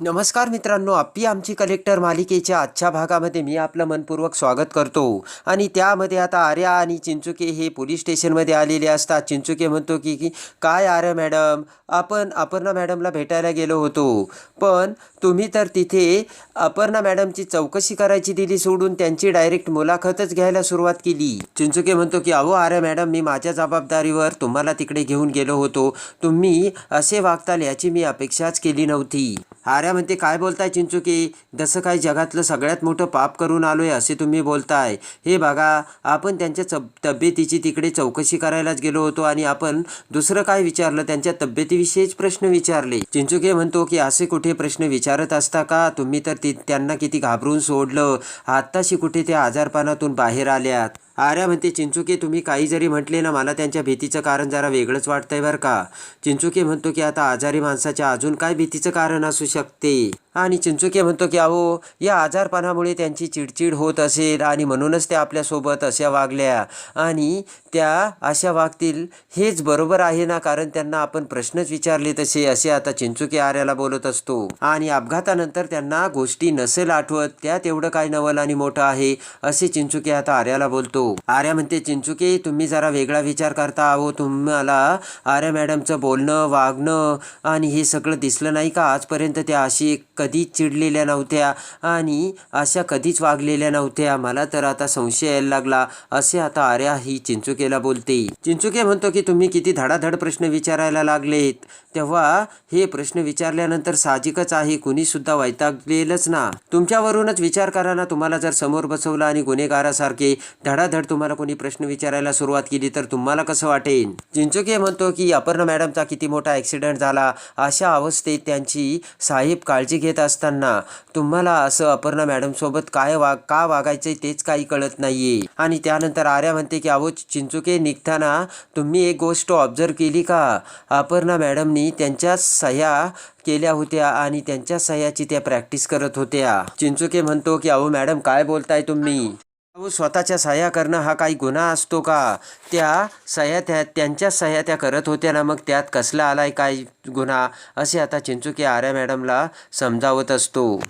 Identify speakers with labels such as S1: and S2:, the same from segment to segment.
S1: नमस्कार मित्रांनो अप्पी आमची कलेक्टर मालिकेच्या आजच्या भागामध्ये मी आपलं मनपूर्वक स्वागत करतो. आणि त्यामध्ये आता आर्या आणि चिंचुके हे पोलीस स्टेशनमध्ये आलेले असतात. चिंचुके म्हणतो की की काय आर्या मॅडम आपण अपर्णा मॅडमला भेटायला गेलो होतो. पण तुम्ही तर तिथे अपर्णा मॅडमची चौकशी करायची दिली सोडून त्यांची डायरेक्ट मुलाखतच घ्यायला सुरुवात केली. चिंचुके म्हणतो की अहो आर्या मॅडम मी माझ्या जबाबदारीवर तुम्हाला तिकडे घेऊन गेलो होतो. तुम्ही असे वागताल याची मी अपेक्षाच केली नव्हती. आर्या म्हणते काय बोलताय चिंचुकी? जसं काय जगातलं सगळ्यात मोठं पाप करून आलोय असे तुम्ही बोलताय. हे बघा आपण त्यांच्या चब तब्येतीची तिकडे चौकशी करायलाच गेलो होतो आणि आपण दुसरं काय विचारलं? त्यांच्या तब्येतीविषयीच प्रश्न विचारले. चिंचुके म्हणतो की असे कुठे प्रश्न विचारत असता का? तुम्ही तर ती त्यांना किती घाबरून सोडलं. आत्ताशी कुठे त्या आजारपणातून बाहेर आल्यात. आर्या म्हणते चिंचुके तुम्ही काही जरी म्हटले ना मला त्यांच्या भीतीचं कारण जरा वेगळंच वाटतंय बरं का. चिंचुके म्हणतो की आता आजारी माणसाच्या अजून काय भीतीचं कारण असू शकते? आणि चिंचुके म्हणतो की अहो या आजारपणामुळे त्यांची चिडचिड होत असेल आणि म्हणूनच त्या आपल्यासोबत अशा वागल्या. आणि त्या अशा वागतील हेच बरोबर आहे ना कारण त्यांना आपण प्रश्नच विचारले तसे असे आता चिंचुके आर्याला बोलत असतो. आणि अपघातानंतर त्यांना गोष्टी नसेल आठवत त्यात एवढं काय नवल आणि मोठं आहे असे चिंचुके आता आर्याला बोलतो. आर्या म्हणते चिंचुके तुम्ही जरा वेगळा विचार करता अहो तुम्हाला आर्या मॅडमचं बोलणं वागणं आणि हे सगळं दिसलं नाही का आजपर्यंत? त्या अशी कधीच चिडलेल्या नव्हत्या आणि अशा कधीच वागलेल्या नव्हत्या. मला तर आता संशय यायला लागला. असे आता आर्या ही चिंचुकेला बोलते. चिंचुके म्हणतो की तुम्ही किती धडाधड प्रश्न विचारायला लागलेत. तेव्हा हे प्रश्न विचारल्यानंतर साहजिकच आहे. कुणीसुद्धा वैतागलेलंच ना. तुमच्यावरूनच विचार करा ना. तुम्हाला जर समोर बसवलं आणि गुन्हेगारासारखे धडाधड तुम्हाला कोणी प्रश्न विचारायला सुरुवात केली तर तुम्हाला कसं वाटेल चिंचुके म्हणतो की अपर्णा मॅडमचा किती मोठा ॲक्सिडेंट झाला. अशा अवस्थेत त्यांची साहेब काळजी घेत असताना तुम्हाला असं अपर्णा मॅडम सोबत काय वाग का वागायचंय तेच काही कळत नाहीये. आणि त्यानंतर आर्या म्हणते की अहो चिंचुके निघताना तुम्ही एक गोष्ट ऑब्झर्व केली का? अपर्णा मॅडमनी त्यांच्या सह्या केल्या होत्या आणि त्यांच्या सह्याची त्या प्रॅक्टिस करत होत्या. चिंचुके म्हणतो की अहो मॅडम काय बोलताय तुम्ही? स्वतःच्या सह्या करणं हा काही गुन्हा असतो का? त्या सह्या त्या त्यांच्या सह्या त्या करत होत्या ना मग त्यात कसला आलाय काय गुन्हा? असे आता चिंचुकी आर्या मॅडमला समजावत असतो.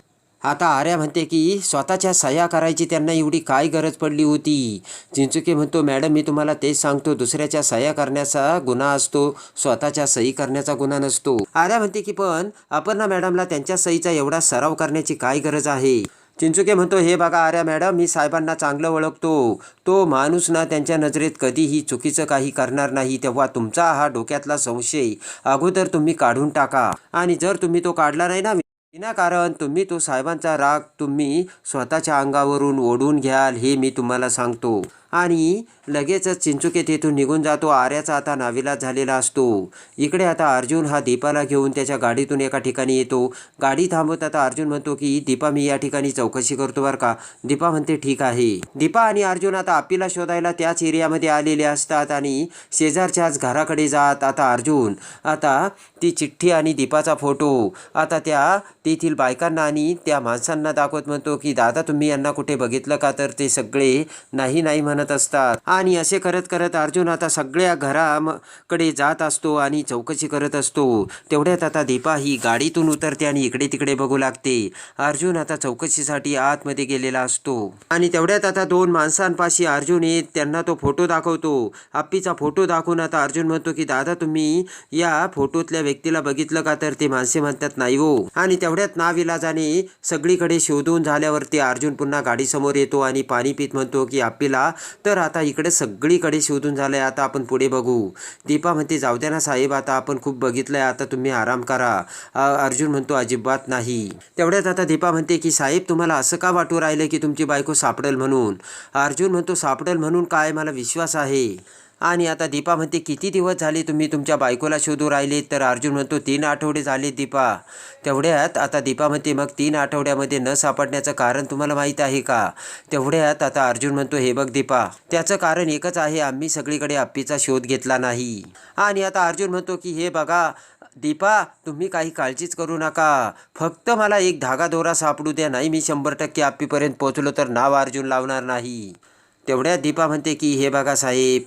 S1: आता आर्या म्हणते की स्वतःच्या सह्या करायची त्यांना एवढी काय गरज पडली होती? चिंचुके म्हणतो मॅडम मी तुम्हाला तेच सांगतो दुसऱ्याच्या सह्या करण्याचा गुन्हा असतो स्वतःच्या सही करण्याचा गुन्हा नसतो. आर्या म्हणते की पण अपर्णा मॅडमला त्यांच्या सहीचा एवढा सराव करण्याची काय गरज आहे? चिंचुके म्हणतो हे बघा आर्या मॅडम मी साहेबांना चांगलं ओळखतो. तो माणूस ना त्यांच्या नजरेत कधीही चुकीचं काही करणार नाही तेव्हा तुमचा हा डोक्यातला संशय अगोदर तुम्ही काढून टाका. आणि जर तुम्ही तो काढला नाही ना विनाकारण तुम्ही तो साहेबांचा राग तुम्ही स्वतःच्या अंगावरून ओढून घ्याल हे मी तुम्हाला सांगतो. आणि लगेचच चिंचुके तेथून निघून जातो. आर्याचा आता नाविलाज झालेला असतो. इकडे आता अर्जुन हा दीपाला घेऊन त्याच्या गाडीतून एका ठिकाणी येतो. गाडी थांबवत आता अर्जुन म्हणतो की दीपा मी या ठिकाणी चौकशी करतो बरं का. दीपा म्हणते ठीक आहे. दीपा आणि अर्जुन आता आप्पीला शोधायला त्याच एरियामध्ये आलेले असतात आणि शेजारच्याच घराकडे जात आता अर्जुन. आता ती चिठ्ठी आणि दीपाचा फोटो. आता त्या तेथील बायकांना आणि त्या माणसांना दाखवत म्हणतो की दादा तुम्ही यांना कुठे बघितलं का? तर ते सगळे नाही नाही म्हणत असतात. आणि असे करत करत अर्जुन आता सगळ्या घराकडे जात असतो आणि चौकशी करत असतो. तेवढ्यात आता दीपा ही गाडीतून उतरते आणि इकडे तिकडे बघू लागते. अर्जुन आता चौकशीसाठी आतमध्ये गेलेला असतो. आणि तेवढ्यात आता दोन माणसांपाशी अर्जुन येत त्यांना तो फोटो दाखवतो. आप्पीचा फोटो दाखवून आता अर्जुन म्हणतो की दादा तुम्ही या फोटोतल्या व्यक्तीला बघितलं का? तर ते माणसे म्हणतात नाही हो. आणि तेवढ्यात नाविलाजाने सगळीकडे शोधून झाल्यावरती अर्जुन पुन्हा गाडीसमोर येतो आणि पाणी पित म्हणतो की आप्पीला तर आता इकडे सगळीकडे शोधून झालंय. आता आपण पुढे बघू. दीपा म्हणते जाऊ द्या ना साहेब आता आपण खूप बघितलंय. आता तुम्ही आराम करा. अर्जुन म्हणतो अजिबात नाही. तेवढ्यात आता दीपा म्हणते की साहेब तुम्हाला असं का वाटू राहिलं की तुमची बायको सापडेल म्हणून? अर्जुन म्हणतो सापडेल म्हणून काय? मला विश्वास आहे. आणि आता दीपा म्हणते किती दिवस झाले तुम्ही तुमच्या बायकोला शोधू राहिले? तर अर्जुन म्हणतो तीन आठवडे झाले दीपा. तेवढ्यात आता दीपा म्हणते मग तीन आठवड्यामध्ये न सापडण्याचं कारण तुम्हाला माहीत आहे का? तेवढ्यात आता अर्जुन म्हणतो हे बघ दीपा त्याचं कारण एकच आहे आम्ही सगळीकडे आप्पीचा शोध घेतला नाही. आणि आता अर्जुन म्हणतो की हे बघा दीपा तुम्ही काही काळजीच करू नका. फक्त मला एक धागा दोरा सापडू द्या नाही मी शंभर टक्के आप्पीपर्यंत पोहोचलो तर नाव अर्जुन लावणार नाही. तेवढ्यात दीपा म्हणते की हे बघा साहेब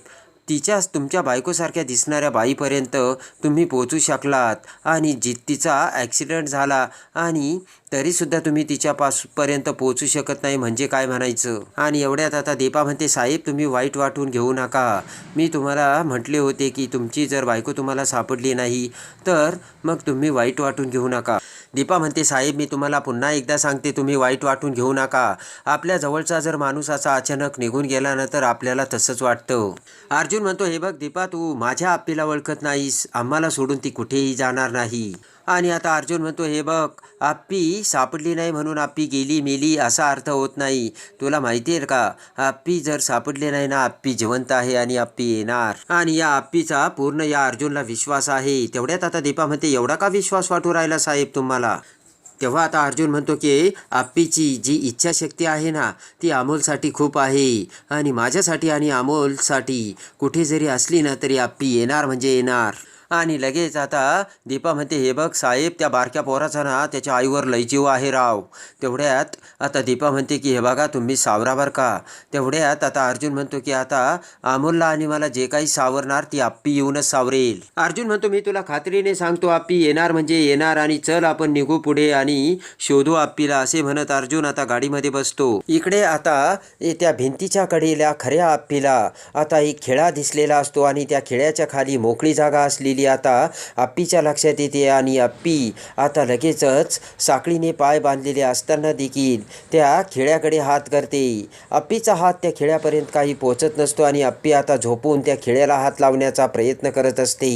S1: तिच्याच तुमच्या बायकोसारख्या दिसणाऱ्या बाईपर्यंत तुम्ही पोचू शकलात आणि जी तिचा ॲक्सिडेंट झाला आणि तरीसुद्धा तुम्ही तिच्यापासपर्यंत पोचू शकत नाही म्हणजे काय म्हणायचं? आणि एवढ्यात आता दीपा म्हणते साहेब तुम्ही वाईट वाटून घेऊ नका. मी तुम्हाला म्हटले होते की तुमची जर बायको तुम्हाला सापडली नाही तर मग तुम्ही वाईट वाटून घेऊ नका. दीपा म्हणते साहेब मी तुम्हाला पुन्हा एकदा सांगते तुम्ही वाईट वाटून घेऊ नका. आपल्या जवळचा जर माणूस असा अचानक निघून गेला ना तर आपल्याला तसंच वाटतं. अर्जुन म्हणतो हे बघ दीपा तू माझ्या आप्पीला ओळखत नाहीस. आम्हाला सोडून ती कुठेही जाणार नाही. आणि आता अर्जुन म्हणतो हे बघ आप्पी सापडली नाही म्हणून आप्पी गेली मेली असा अर्थ होत नाही. तुला माहिती आहे का? आप्पी जर सापडले नाही ना आप्पी जिवंत आहे आणि आप्पी येणार. आणि या आप्पीचा पूर्ण या अर्जुनला विश्वास आहे. तेवढ्यात आता दीपा म्हणते एवढा का विश्वास वाटू राहिला साहेब तुम्हाला? तेव्हा आता अर्जुन म्हणतो की आप्पीची जी इच्छाशक्ती आहे ना ती अमोलसाठी खूप आहे. आणि माझ्यासाठी आणि अमोलसाठी कुठे जरी असली ना तरी आप्पी येणार म्हणजे येणार. आणि लगेच आता दीपा म्हणते हे बघ साहेब त्या बारक्या पोराचा ना त्याच्या आईवर लय जीव आहे राव. तेवढ्यात आता दीपा म्हणते की हे बघा तुम्ही सावरा बरं का? तेवढ्यात आता अर्जुन म्हणतो की आता अमोलला आणि मला जे काही सावरणार ती आप्पी येऊनच सावरेल. अर्जुन म्हणतो मी तुला खात्रीने सांगतो आप्पी येणार म्हणजे येणार आणि चल आपण निघू पुढे आणि शोधू आप्पीला असे म्हणत अर्जुन आता गाडीमध्ये बसतो. इकडे आता त्या भिंतीच्या कडेला खऱ्या आप्पीला आता एक खेळा दिसलेला असतो आणि त्या खेळ्याच्या खाली मोकळी जागा असलेली आता आप्पीच्या लक्षात येते आणि आप्पी आता लगेचच साखळीने पाय बांधलेले असताना देखील त्या खेड्याकडे हात करते. आप्पीचा हात त्या खेड्यापर्यंत काही पोचत नसतो आणि आप्पी आता झोपून त्या खेड्याला हात लावण्याचा प्रयत्न करत असते.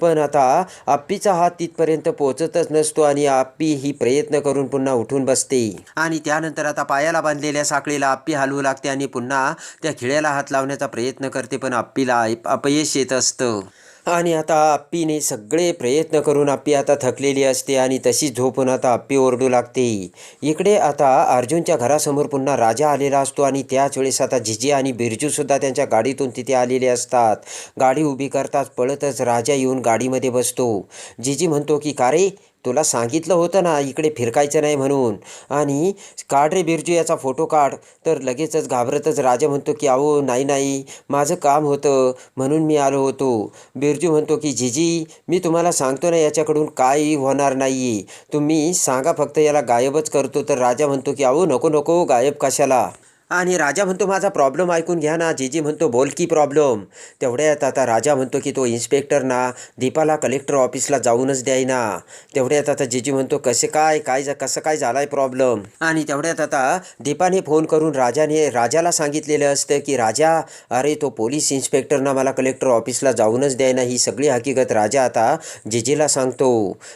S1: पण आता आप्पीचा हात तिथपर्यंत पोचतच नसतो आणि आप्पी ही प्रयत्न करून पुन्हा उठून बसते. आणि त्यानंतर आता पायाला बांधलेल्या साखळीला आप्पी हलवू लागते आणि पुन्हा त्या खिळ्याला हात लावण्याचा प्रयत्न करते पण आप्पीला अपयश येत असतं. आणि आता आप्पीने सगळे प्रयत्न करून आप्पी आता थकलेली असते आणि तशीच झोपून आता आप्पी ओरडू लागते. इकडे आता अर्जुनच्या घरासमोर पुन्हा राजा आलेला असतो आणि त्याच वेळेस आता झिजी आणि बिरजूसुद्धा त्यांच्या गाडीतून तिथे आलेले असतात. गाडी उभी करताच पळतच राजा येऊन गाडीमध्ये बसतो. जिजी म्हणतो की का रे? तुला सांगितलं होतं ना इकडे फिरकायचं नाही म्हणून. आणि काढ रे बिरजू याचा फोटो काढ. तर लगेचच घाबरतच राजा म्हणतो की अहो नाही नाही माझं काम होतं म्हणून मी आलो होतो. बिरजू म्हणतो की जीजी मी तुम्हाला सांगतो ना याच्याकडून काही होणार नाही. तुम्ही सांगा फक्त याला गायबच करतो. तर राजा म्हणतो की अहो नको नको गायब कशाला? आणि राजा म्हणतो माझा प्रॉब्लेम ऐकून घ्या ना जीजी म्हणतो बोल की प्रॉब्लेम तेवढ्यात आता राजा म्हणतो की तो इन्स्पेक्टर ना दीपाला कलेक्टर ऑफिसला जाऊनच द्यायना. तेवढ्यात आता जीजी म्हणतो कसे काय काय जा- कसं काय झालाय प्रॉब्लेम आणि तेवढ्यात आता दीपाने फोन करून राजाने राजाला सांगितलेलं असतं की राजा अरे तो पोलीस इन्स्पेक्टरना मला कलेक्टर ऑफिसला जाऊनच द्यायना. ही सगळी हकीकत राजा आता जिजीला सांगतो.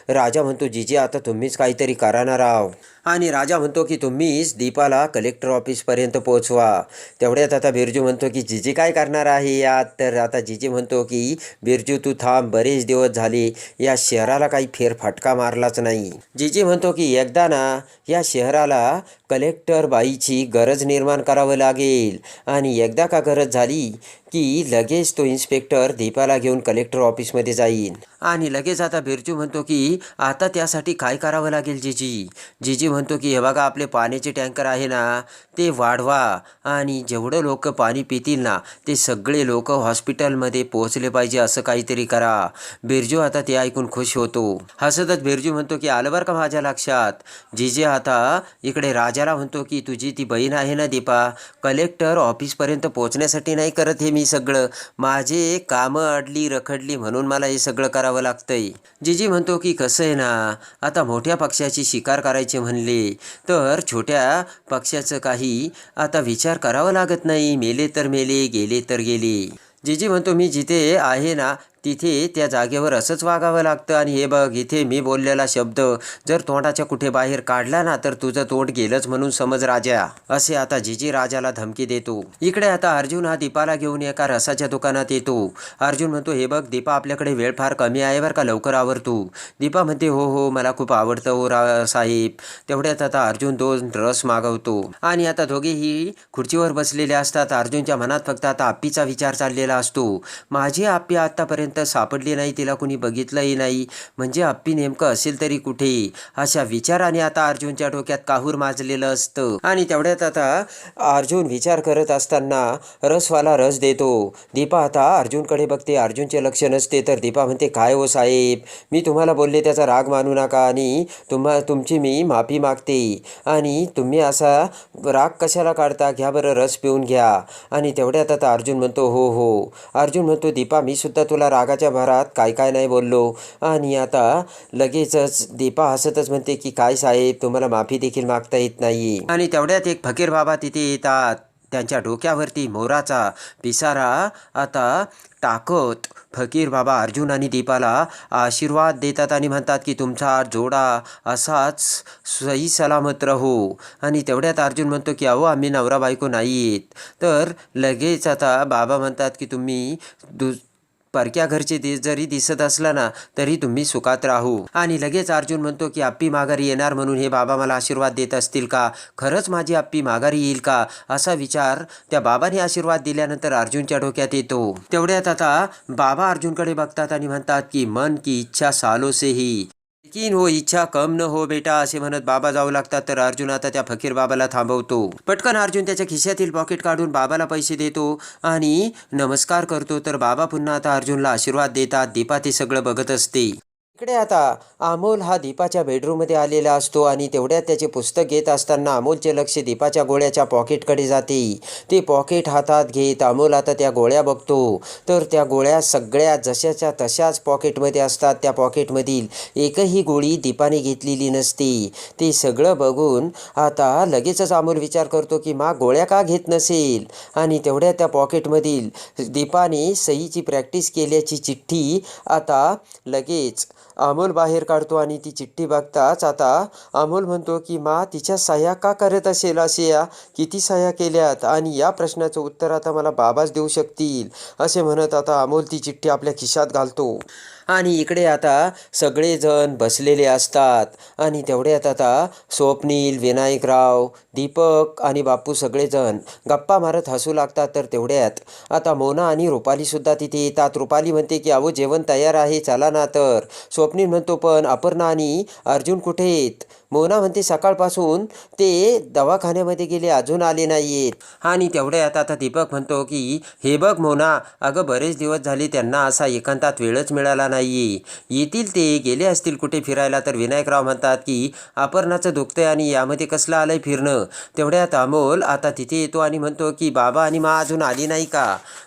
S1: राजा म्हणतो जिजी आता तुम्हीच काहीतरी करा ना राव. आणि राजा म्हणतो की तुम्हीच दीपाला कलेक्टर ऑफिसपर्यंत पोहोचवा. तेवढ्यात आता बिरजू म्हणतो की जिजी काय करणार आहे यात? तर आता जिजी म्हणतो की बिरजू तू थांब बरेच दिवस झाले या शहराला काही फेरफटका मारलाच नाही. जिजी म्हणतो की एकदा ना या शहराला कलेक्टर बाईची गरज निर्माण करावं लागेल. आणि एकदा का गरज झाली की लगेच तो इन्स्पेक्टर दीपाला घेऊन कलेक्टर ऑफिसमध्ये जाईल आणि लगेच आता बिरजू म्हणतो की आता त्यासाठी काय करावं लागेल जिजी? जिजी म्हणतो की हे बघा आपले पाण्याचे टँकर आहे ना ते वाढवा आणि जेवढं लोक पाणी पितील ना ते सगळे लोक हॉस्पिटलमध्ये पोहोचले पाहिजे असं काहीतरी करा. बिरजू आता ते ऐकून खुश होतो. हसतच बिरजू म्हणतो की आलं बरं का माझ्या लक्षात? जिजे आता इकडे राजाला म्हणतो की तुझी ती बहीण आहे ना दीपा कलेक्टर ऑफिसपर्यंत पोहोचण्यासाठी नाही करत हे मी सगळं. माझे कामं अडली रखडली म्हणून मला हे सगळं करावं लागतंय. जीजी म्हणतो की कसं आहे ना आता मोठ्या पक्षाची शिकार करायचे म्हणले तर छोट्या पक्षाचं काही आता विचार करावा लागत नाही. मेले तर मेले गेले तर गेले. जे जे म्हणतो मी जिथे आहे ना तिथे त्या जागेवर असंच वागावं लागतं. आणि हे बघ इथे मी बोललेला शब्द जर तोंडाच्या कुठे बाहेर काढला ना तर तुझं तोंड गेलंच म्हणून समज राजा. असे आता जिजी राजाला धमकी देतो. इकडे आता अर्जुन हा दीपाला घेऊन एका रसाच्या दुकानात येतो. अर्जुन म्हणतो हे बघ दीपा आपल्याकडे वेळ फार कमी आहे बरं का लवकर आवर तू दीपा म्हणते हो हो मला खूप आवडतं हो रा साहेब. तेवढ्यात आता अर्जुन दोन रस मागवतो. आणि आता दोघेही खुर्चीवर बसलेले असतात. अर्जुनच्या मनात फक्त आता आप्पीचा विचार चाललेला असतो. माझी आप्पी आत्तापर्यंत आतापर्यंत सापडली नाही तिला कुणी बघितलंही नाही. म्हणजे अप्पी नेमकं असेल तरी कुठे? अशा विचाराने आता अर्जुनच्या डोक्यात काहूर माजलेलं असतं. आणि तेवढ्यात आता अर्जुन विचार करत असताना रसवाला रस देतो. दीपा आता अर्जुनकडे बघते. अर्जुनचे लक्ष नसते. तर दीपा म्हणते काय हो साहेब? मी तुम्हाला बोलले त्याचा राग मानू नका आणि तुम्हा तुमची मी माफी मागते. आणि तुम्ही असा राग कशाला काढता? घ्या बरं रस पिऊन घ्या. आणि तेवढ्यात आता अर्जुन म्हणतो हो हो. अर्जुन म्हणतो दीपा मी सुद्धा तुला राग रागाच्या भरात काय काय नाही बोललो. आणि आता लगेचच दीपा हसतच म्हणते की काय साहेब तुम्हाला माफी देखील मागता येत नाही. आणि तेवढ्यात एक फकीर बाबा तिथे येतात. त्यांच्या डोक्यावरती मोराचा पिसारा. आता टाकत फकीर बाबा अर्जुन आणि दीपाला आशीर्वाद देतात आणि म्हणतात की तुमचा जोडा असाच सही सलामत राहो. आणि तेवढ्यात अर्जुन म्हणतो की अहो आम्ही नवरा बायको नाही आहेत तर लगेच आता बाबा म्हणतात की तुम्ही दु परक्या घरचे दि जरी दिसत असला ना तरी तुम्ही सुखात राहू. आणि लगेच अर्जुन म्हणतो की आप्पी माघारी येणार म्हणून हे बाबा मला आशीर्वाद देत असतील का? खरंच माझी आप्पी माघारी येईल का? असा विचार त्या बाबाने आशीर्वाद दिल्यानंतर अर्जुनच्या डोक्यात येतो. तेवढ्यात आता बाबा अर्जुनकडे बघतात आणि म्हणतात की मन की इच्छा सालो से ही लेकिन हो इच्छा कम न हो बेटा असे म्हणत बाबा जाऊ लागतात तर अर्जुन आता त्या फकीर बाबाला थांबवतो. पटकन अर्जुन त्याच्या खिशातील पॉकेट काढून बाबाला पैसे देतो आणि नमस्कार करतो. तर बाबा पुन्हा आता अर्जुनला आशीर्वाद देतात. दीपा ते सगळं बघत असते. इकडे आता अमोल हा दीपाच्या बेडरूममध्ये आलेला असतो आणि तेवढ्यात त्याचे पुस्तक घेत असताना अमोलचे लक्ष दीपाच्या गोळ्याच्या पॉकेटकडे जाते. ते पॉकेट हातात घेत अमोल आता त्या गोळ्या बघतो. तर त्या गोळ्या सगळ्या जशाच्या तशाच पॉकेटमध्ये असतात. त्या पॉकेटमधील एकही गोळी दीपाने घेतलेली नसते. ते सगळं बघून आता लगेचच अमोल विचार करतो की मा गोळ्या का घेत नसेल? आणि तेवढ्या त्या पॉकेटमधील दीपाने सहीची प्रॅक्टिस केल्याची चिठ्ठी आता लगेच अमोल बाहेर काढतो आणि ती चिठ्ठी बघताच आता अमोल म्हणतो की मा तिच्या सह्या का करत असेल असे या? किती सह्या केल्यात? आणि या प्रश्नाचं उत्तर आता मला बाबाच देऊ शकतील असे म्हणत आता अमोल ती चिठ्ठी आपल्या खिशात घालतो. आणि इकडे आता सगळेजण बसलेले असतात. आणि तेवढ्यात आता स्वप्नील विनायकराव दीपक आणि बापू सगळेजण गप्पा मारत हसू लागतात. तर तेवढ्यात आता मोना आणि रुपालीसुद्धा तिथे येतात. रुपाली म्हणते की अहो जेवण तयार आहे. चला ना. तर स्वप्नील म्हणतो पण अपर्णा आणि अर्जुन कुठे आहेत? मोना म्हणते सकाळपासून ते दवाखान्यामध्ये गेले अजून आले नाही आहेत आणि तेवढ्यात आता दीपक म्हणतो की हे बघ मोना अगं बरेच दिवस झाले त्यांना असा एकांतात वेळच मिळाला नाही येतील ते गेले असतील कुठे फिरायला तर विनायकराव म्हणतात की अपर्णाचं दुखतंय आणि यामध्ये कसलं आलंय फिरणं? तेवढ्यात अमोल आता तिथे येतो आणि म्हणतो की बाबा आणि मा अजून आली नाही का?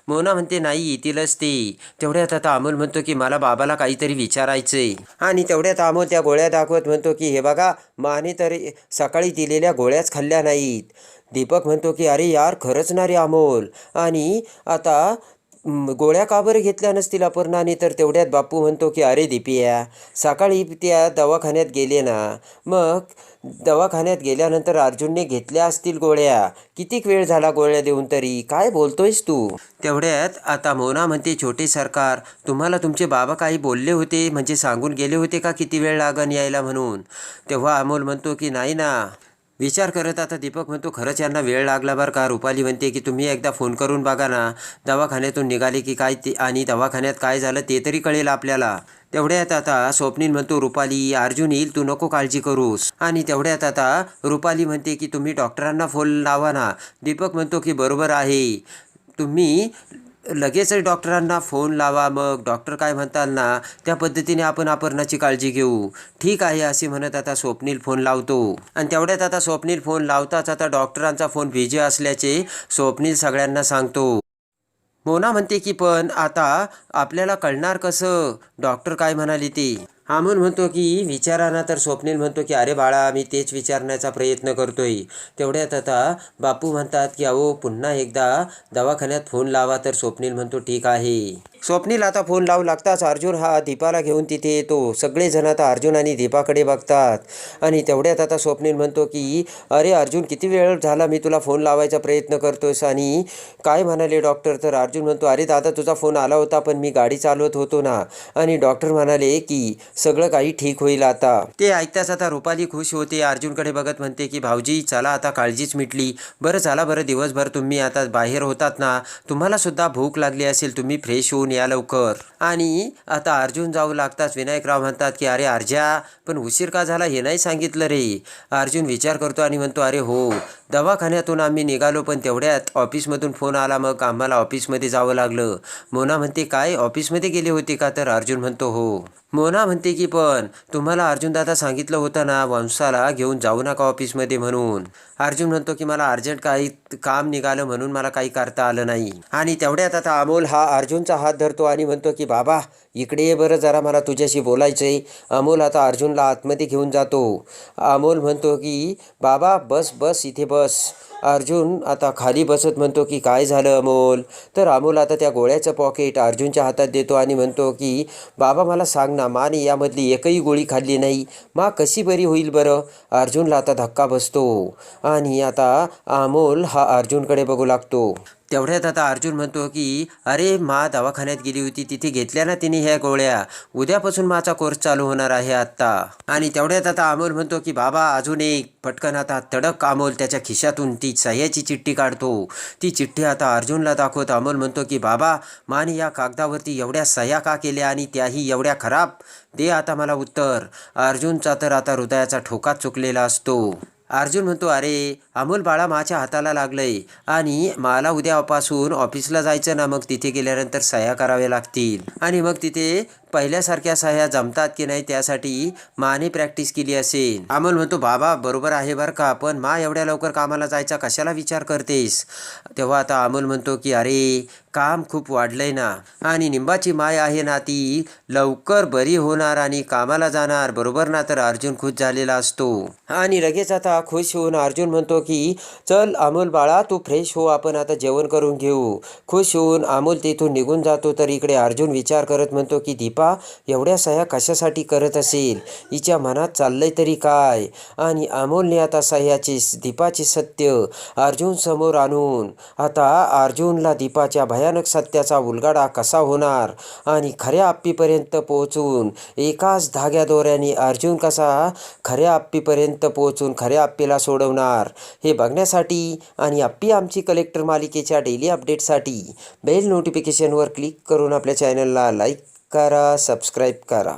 S1: मोना म्हणते नाही येतीलच ते. तेवढ्यात आता अमोल म्हणतो की मला बाबाला काहीतरी विचारायचंय. आणि तेवढ्यात अमोल त्या गोळ्या दाखवत म्हणतो की हे बघा माने तरी सकाळी दिलेल्या गोळ्याच खाल्ल्या नाहीत. दीपक म्हणतो की अरे यार खरंच ना रे अमोल. आणि आता गोळ्या का बरं घेतल्या नसतील अपर्णाने? तर तेवढ्यात बापू म्हणतो की अरे दीपिया सकाळी त्या दवाखान्यात गेले ना? मग दवाखान्यात गेल्यानंतर अर्जुनने घेतल्या असतील गोळ्या. कितीक वेळ झाला गोळ्या देऊन तरी? काय बोलतोयस तू? तेवढ्यात आता मोना म्हणते छोटे सरकार तुम्हाला तुमचे बाबा काही बोलले होते? म्हणजे सांगून गेले होते का किती वेळ लागन यायला म्हणून? तेव्हा अमोल म्हणतो की नाही ना. विचार करत आता दीपक म्हणतो खरंच यांना वेळ लागला बरं का? रुपाली म्हणते की तुम्ही एकदा फोन करून बघा ना दवाखान्यातून निघाले की काय ते आणि दवाखान्यात काय झालं ते तरी कळेल आपल्याला. तेवढ्यात आता स्वप्नील म्हणतो रुपाली अर्जुन येईल तू नको काळजी करूस. आणि तेवढ्यात आता रुपाली म्हणते की तुम्ही डॉक्टरांना फोन लावा ना. दीपक म्हणतो की बरोबर आहे. तुम्ही लगेचच डॉक्टरांना फोन लावा मग डॉक्टर काय म्हणताल ना त्या पद्धतीने आपण आपर्णाची काळजी घेऊ. ठीक आहे असे म्हणत आता स्वप्नील फोन लावतो. आणि तेवढ्यात आता स्वप्नील फोन लावताच आता डॉक्टरांचा फोन बिझी असल्याचे स्वप्नील सगळ्यांना सांगतो. मोना म्हणते की पण आता आपल्याला कळणार कसं? डॉक्टर काय म्हणाले ते. अमोल म्हणतो की विचाराना तर स्वप्नील म्हणतो की अरे बाळा मी तेच विचारण्याचा प्रयत्न करतोय. तेवढ्यात आता बापू म्हणतात की अहो पुन्हा एकदा दवाखान्यात फोन लावा तर स्वप्नील म्हणतो ठीक आहे. स्वप्नील आता फोन लावू लागताच अर्जुन हा दीपाला घेऊन तिथे येतो. सगळेजण आता अर्जुन आणि दीपाकडे बघतात. आणि तेवढ्यात आता स्वप्नील म्हणतो की अरे अर्जुन किती वेळ झाला मी तुला फोन लावायचा प्रयत्न करतोस आणि काय म्हणाले डॉक्टर? तर अर्जुन म्हणतो अरे दादा तुझा फोन आला होता पण मी गाडी चालवत होतो ना. आणि डॉक्टर म्हणाले की सगळं काही ठीक होईल आता. ते ऐकताच आता रुपाली खुश होते. अर्जुनकडे बघत म्हणते की भाऊजी चला आता काळजीच मिटली. बरं चला बरं दिवसभर तुम्ही आता बाहेर होतात ना. तुम्हाला सुद्धा भूक लागली असेल तुम्ही फ्रेश होऊन घेऊन या लवकर. आणि आता अर्जुन जाऊ लागताच. विनायकराव म्हणतात की अरे अर्जा पण उशीर का झाला हे नाही सांगितलं रे. अर्जुन विचार करतो आणि म्हणतो अरे हो दवाखान्यातून आम्ही निघालो पण तेवढ्यात ऑफिसमधून फोन आला मग आम्हाला ऑफिसमध्ये जावं लागलं. मोना म्हणते काय? ऑफिसमध्ये गेले होते का? तर अर्जुन म्हणतो हो. मोना म्हणते की पण तुम्हाला अर्जुन दादा सांगितलं होतं ना वंशाला घेऊन जाऊ नका ऑफिसमध्ये म्हणून. अर्जुन म्हणतो की मला अर्जंट काही काम निघालं म्हणून मला काही करता आलं नाही. आणि तेवढ्यात आता अमोल हा अर्जुनचा हात धरतो आणि म्हणतो की बाबा इकडे ये बरं जरा मला तुझ्याशी बोलायचं आहे अमोल आता अर्जुनला आतमध्ये घेऊन जातो. अमोल म्हणतो की बाबा बस बस इथे बस. अर्जुन आता खाली बसत म्हणतो की काय झालं अमोल? तर अमोल आता त्या गोळ्याचं पॉकेट अर्जुनच्या हातात देतो आणि म्हणतो की बाबा मला सांग ना माने यामधली एकही गोळी खाल्ली नाही. मा कशी बरी होईल बरं? अर्जुनला आता धक्का बसतो. आणि आता अमोल हा अर्जुनकडे बघू लागतो. तेवढ्यात आता अर्जुन म्हणतो की अरे मा दवाखान्यात गेली होती. तिथे घेतल्या ना तिने ह्या गोळ्या. उद्यापासून माझा कोर्स चालू होणार आहे आत्ता. आणि तेवढ्यात आता अमोल म्हणतो की बाबा अजून एक. पटकन आता तडक अमोल त्याच्या खिशातून ती सह्याची चिठ्ठी काढतो. ती चिठ्ठी आता अर्जुनला दाखवत अमोल म्हणतो की बाबा माने या कागदावरती एवढ्या सह्या का केल्या आणि त्याही एवढ्या खराब? दे आता मला उत्तर. अर्जुनचा तर आता हृदयाचा ठोका चुकलेला असतो. अर्जुन म्हणतो अरे अमोल बाळा माझ्या हाताला लागलंय आणि मला उद्यापासून ऑफिसला जायचं ना मग तिथे गेल्यानंतर सह्या कराव्या लागतील. आणि मग तिथे पहिल्यासारख्या सह्या जमतात की नाही त्यासाठी माने प्रॅक्टिस केली असेल. अमोल म्हणतो बाबा बरोबर आहे बरं का पण मा एवढ्या लवकर कामाला जायचा कशाला विचार करतेस? तेव्हा आता अमोल म्हणतो की अरे काम खूप वाढलंय ना आणि निंबाची माय आहे ना ती लवकर बरी होणार आणि कामाला जाणार बरोबर ना? तर अर्जुन खुश झालेला असतो. आणि लगेच आता खुश होऊन अर्जुन म्हणतो की चल अमोल बाळा तू फ्रेश हो आपण आता जेवण करून घेऊ. खुश होऊन अमोल तिथून निघून जातो तर इकडे अर्जुन विचार करत म्हणतो की दीपा एवढ्या सह्या कशासाठी करत असेल? हिच्या मनात चाललंय तरी काय? आणि अमोलने आता सह्याची दीपाचे सत्य अर्जुन समोर आणून आता अर्जुनला दीपाच्या भयानक सत्याचा उलगाडा कसा होणार? आणि खऱ्या आप्पीपर्यंत पोहोचून एकाच धाग्या दोऱ्याने अर्जुन कसा खऱ्या आप्पीपर्यंत पोहोचून खऱ्या आप्पीला सोडवणार? हे बघण्यासाठी आणि आप्पी आमची कलेक्टर मालिकेच्या डेली अपडेटसाठी बेल नोटिफिकेशनवर क्लिक करून आपल्या चॅनलला लाईक करा सबस्क्राईब करा.